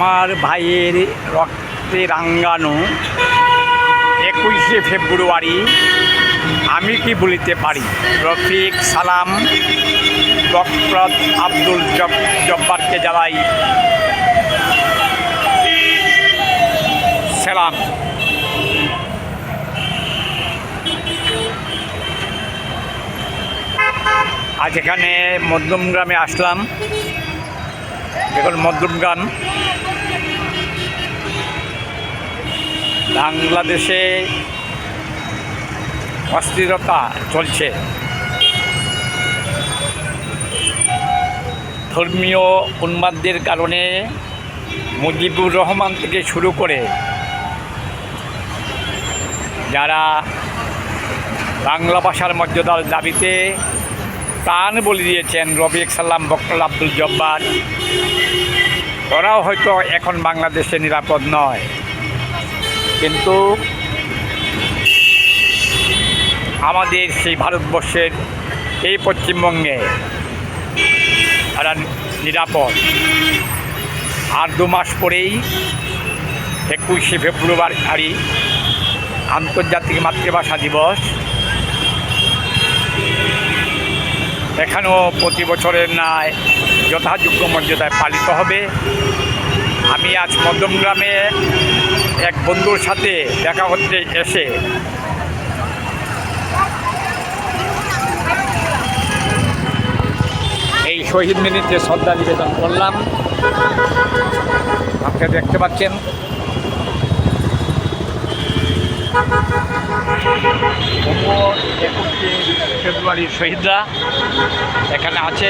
আমার ভাইয়ের রক্তে রাঙ্গানো একুশে ফেব্রুয়ারি আমি কি বলিতে পারি? রফিক সালাম, ডক্টর আব্দুল জব- জব্বারকে জানাই সালাম। আজ এখানে মধ্যমগ্রামে আসলাম। এখন মধ্যমগ্রাম। বাংলাদেশে অস্থিরতা চলছে। ধর্মীয় উন্মাদদের কারণে মুজিবুর রহমান থেকে শুরু করে যারা বাংলা ভাষার মর্যাদার দাবিতে প্রাণ বলে দিয়েছেন রবিক সাল্লাম বক্তল আব্দুল জব্বার, ওরাও হয়তো এখন বাংলাদেশে নিরাপদ নয়। কিন্তু আমাদের সেই ভারতবর্ষের এই পশ্চিমবঙ্গে তারা নিরাপদ। আর দু মাস পরেই একুশে ফেব্রুয়ারি আন্তর্জাতিক মাতৃভাষা দিবস। এখানেও প্রতি বছরের ন্যায় যথাযোগ্য মর্যাদায় পালিত হবে। আমি আজ মধ্যমগ্রামে এক বন্ধুর সাথে দেখা করতে এসে। এই শহীদ মিনিটে শ্রদ্ধা নিবেদন করলাম। আপনি দেখতে পাচ্ছেন। ফেব্রুয়ারির শহীদরা এখানে আছে।